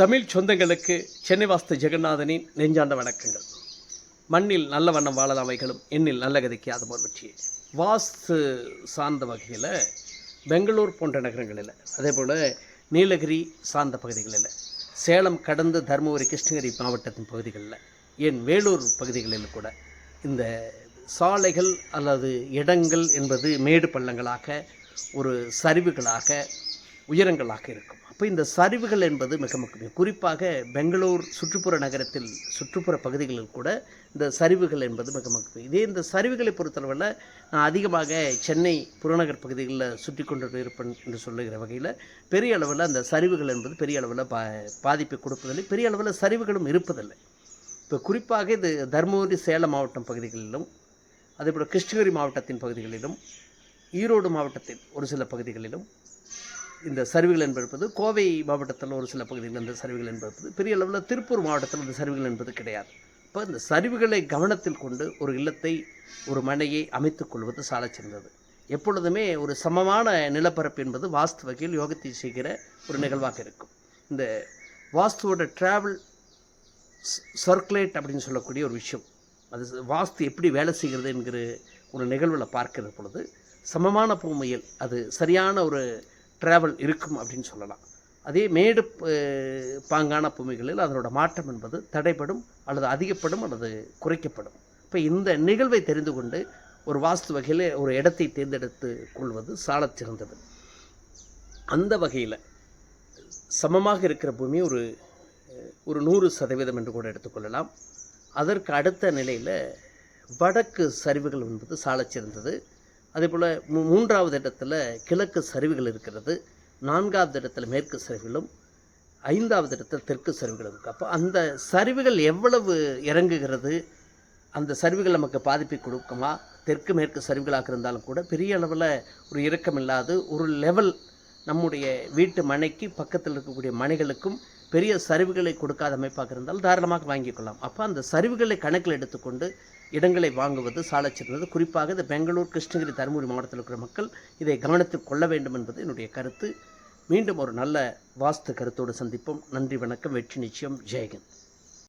தமிழ் சொந்தங்களுக்கு சென்னை வாஸ்து ஜெகநாதனின் நெஞ்சார்ந்த வணக்கங்கள். மண்ணில் நல்ல வண்ணம் வாழலாமைகளும் எண்ணில் நல்ல கதைக்கு அது போல் வெற்றி வாஸ்து சார்ந்த வகையில் பெங்களூர் போன்ற நகரங்களில் அதே போல் நீலகிரி சார்ந்த பகுதிகளில் சேலம் கடந்து தருமபுரி கிருஷ்ணகிரி மாவட்டத்தின் பகுதிகளில் ஏன் வேலூர் பகுதிகளில் கூட இந்த சாலைகள் அல்லது இடங்கள் என்பது மேடு பள்ளங்களாக ஒரு சரிவுகளாக உயரங்களாக இருக்கும். இப்போ இந்த சரிவுகள் என்பது மிக முக்கியம். குறிப்பாக பெங்களூர் சுற்றுப்புற நகரத்தில் சுற்றுப்புற பகுதிகளில் கூட இந்த சரிவுகள் என்பது மிக முக்கியம். இதே இந்த சரிவுகளை பொறுத்தளவில் நான் அதிகமாக சென்னை புறநகர் பகுதிகளில் சுற்றி கொண்டு இருப்பேன் என்று சொல்லுகிற வகையில் பெரிய அளவில் அந்த சரிவுகள் என்பது பெரிய அளவில் பா பாதிப்பை கொடுப்பதில்லை. பெரிய அளவில் சரிவுகளும் இருப்பதில்லை. இப்போ குறிப்பாக இது தருமபுரி சேலம் மாவட்டம் பகுதிகளிலும் அதேபோல் கிருஷ்ணகிரி மாவட்டத்தின் பகுதிகளிலும் ஈரோடு மாவட்டத்தின் ஒரு சில பகுதிகளிலும் இந்த சரிவுகள் என்பது கோவை மாவட்டத்தில் ஒரு சில பகுதிகளில் இந்த சரிவுகள் என்பது பெரிய அளவில் திருப்பூர் மாவட்டத்தில் இந்த சரிவுகள் என்பது கிடையாது. இப்போ இந்த சரிவுகளை கவனத்தில் கொண்டு ஒரு இல்லத்தை ஒரு மனையை அமைத்துக் கொள்வது சாலச் சிறந்தது. எப்பொழுதுமே ஒரு சமமான நிலப்பரப்பு என்பது வாஸ்து வகையில் யோகத்தை செய்கிற ஒரு நிகழ்வாக இருக்கும். இந்த வாஸ்துவோட ட்ராவல் சர்க்குலேட் அப்படின்னு சொல்லக்கூடிய ஒரு விஷயம். அது வாஸ்து எப்படி வேலை செய்கிறது என்கிற ஒரு நிகழ்வில் பார்க்கிற பொழுது சமமான பூமியில் அது சரியான ஒரு ட்ராவல் இருக்கும் அப்படின்னு சொல்லலாம். அதே மேடு பாங்கான பூமிகளில் அதனோட மாற்றம் என்பது தடைப்படும் அல்லது அதிகப்படும் அல்லது குறைக்கப்படும். இப்போ இந்த நிகழ்வை தெரிந்து கொண்டு ஒரு வாஸ்து வகையில் ஒரு இடத்தை தேர்ந்தெடுத்து கொள்வது சாலச் சிறந்தது. அந்த வகையில் சமமாக இருக்கிற பூமி ஒரு ஒரு நூறு சதவீதம் என்று கூட எடுத்துக்கொள்ளலாம் அதற்கு அடுத்த நிலையில் வடக்கு சரிவுகள் என்பது சாலச் சிறந்தது. அதே போல் மூ மூன்றாவது இடத்துல கிழக்கு சரிவுகள் இருக்கிறது நான்காவது இடத்துல மேற்கு சரிவுகளும் ஐந்தாவது இடத்துல தெற்கு சரிவுகள் இருக்குது அப்போ அந்த சரிவுகள் எவ்வளவு இறங்குகிறது அந்த சரிவுகள் நமக்கு பாதிப்பை கொடுக்குமா? தெற்கு மேற்கு சரிவுகளாக இருந்தாலும் கூட பெரிய அளவில் ஒரு இறக்கம் இல்லாது ஒரு லெவல் நம்முடைய வீட்டு மனைக்கு பக்கத்தில் இருக்கக்கூடிய மனைகளுக்கும் பெரிய சரிவுகளை கொடுக்காத அமைப்பாக இருந்தால் தாராளமாக வாங்கிக் கொள்ளலாம். அப்போ அந்த சரிவுகளை கணக்கில் எடுத்துக்கொண்டு இடங்களை வாங்குவது சாலை சிறந்தது குறிப்பாக இந்த பெங்களூர் கிருஷ்ணகிரி தருமபுரி மாவட்டத்தில் இருக்கிற மக்கள் இதை கவனத்தில் கொள்ள வேண்டும் என்பது என்னுடைய கருத்து. மீண்டும் ஒரு நல்ல வாஸ்து கருத்தோடு சந்திப்போம். நன்றி வணக்கம். வெற்றி நிச்சயம். ஜெயகன்